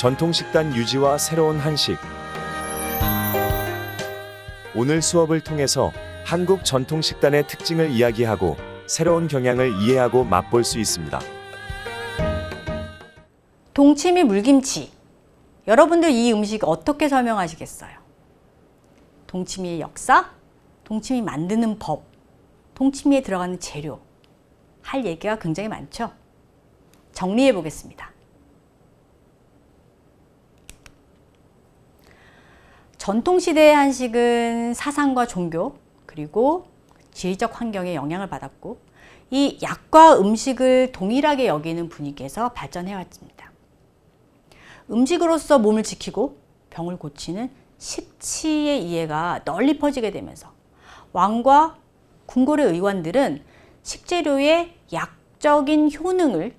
전통 식단 유지와 새로운 한식. 오늘 수업을 통해서 한국 전통 식단의 특징을 이야기하고 새로운 경향을 이해하고 맛볼 수 있습니다. 동치미 물김치. 여러분들 이 음식 어떻게 설명하시겠어요? 동치미의 역사, 동치미 만드는 법, 동치미에 들어가는 재료. 할 얘기가 굉장히 많죠? 정리해 보겠습니다. 전통시대의 한식은 사상과 종교, 그리고 지리적 환경에 영향을 받았고, 이 약과 음식을 동일하게 여기는 분위기에서 발전해 왔습니다. 음식으로서 몸을 지키고 병을 고치는 식치의 이해가 널리 퍼지게 되면서 왕과 궁궐의 의관들은 식재료의 약적인 효능을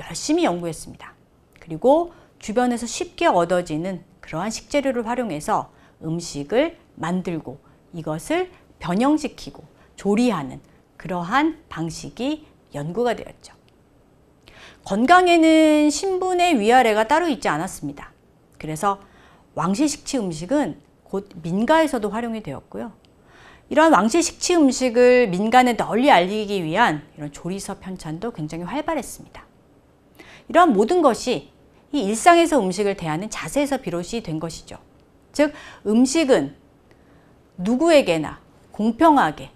열심히 연구했습니다. 그리고 주변에서 쉽게 얻어지는 그러한 식재료를 활용해서 음식을 만들고 이것을 변형시키고 조리하는 그러한 방식이 연구가 되었죠. 건강에는 신분의 위아래가 따로 있지 않았습니다. 그래서 왕실 식치 음식은 곧 민가에서도 활용이 되었고요. 이런 왕실 식치 음식을 민간에 널리 알리기 위한 이런 조리서 편찬도 굉장히 활발했습니다. 이런 모든 것이 이 일상에서 음식을 대하는 자세에서 비롯이 된 것이죠. 즉, 음식은 누구에게나 공평하게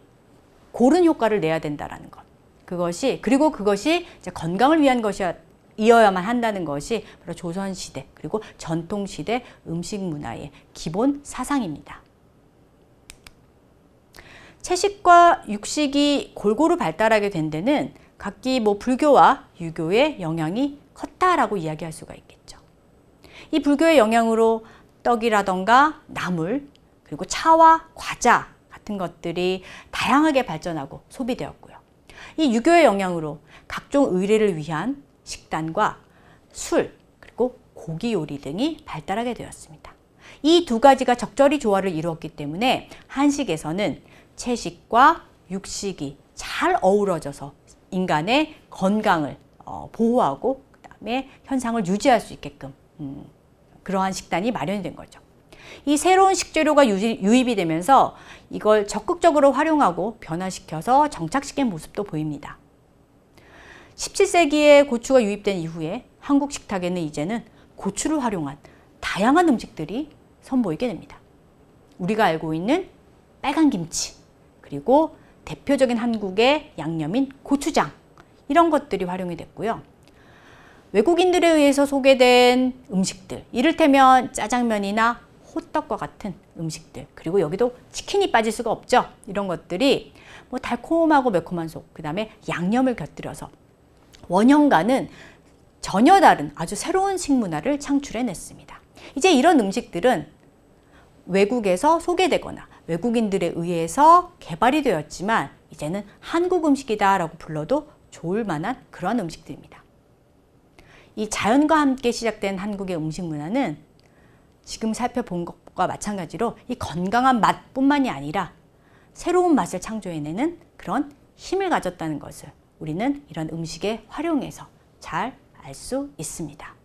고른 효과를 내야 된다라는 것. 그것이 그리고 그것이 건강을 위한 것이어야만 한다는 것이 바로 조선 시대 그리고 전통 시대 음식 문화의 기본 사상입니다. 채식과 육식이 골고루 발달하게 된 데는 각기 뭐 불교와 유교의 영향이 컸다라고 이야기할 수가 있겠죠. 이 불교의 영향으로 떡이라던가 나물 그리고 차와 과자 같은 것들이 다양하게 발전하고 소비되었고요. 이 유교의 영향으로 각종 의례를 위한 식단과 술 그리고 고기 요리 등이 발달하게 되었습니다. 이 두 가지가 적절히 조화를 이루었기 때문에 한식에서는 채식과 육식이 잘 어우러져서 인간의 건강을 어, 보호하고 그다음에 현상을 유지할 수 있게끔 음, 그러한 식단이 마련이 된 거죠. 이 새로운 식재료가 유입이 되면서 이걸 적극적으로 활용하고 변화시켜서 정착시킨 모습도 보입니다. 17세기에 고추가 유입된 이후에 한국 식탁에는 이제는 고추를 활용한 다양한 음식들이 선보이게 됩니다. 우리가 알고 있는 빨간 김치, 그리고 대표적인 한국의 양념인 고추장, 이런 것들이 활용이 됐고요. 외국인들에 의해서 소개된 음식들, 이를테면 짜장면이나 호떡과 같은 음식들 그리고 여기도 치킨이 빠질 수가 없죠. 이런 것들이 뭐 달콤하고 매콤한 속, 그 다음에 양념을 곁들여서 원형과는 전혀 다른 아주 새로운 식문화를 창출해냈습니다. 이제 이런 음식들은 외국에서 소개되거나 외국인들에 의해서 개발이 되었지만 이제는 한국 음식이다 라고 불러도 좋을 만한 그런 음식들입니다. 이 자연과 함께 시작된 한국의 음식 문화는 지금 살펴본 것과 마찬가지로 이 건강한 맛뿐만이 아니라 새로운 맛을 창조해내는 그런 힘을 가졌다는 것을 우리는 이런 음식에 활용해서 잘 알 수 있습니다.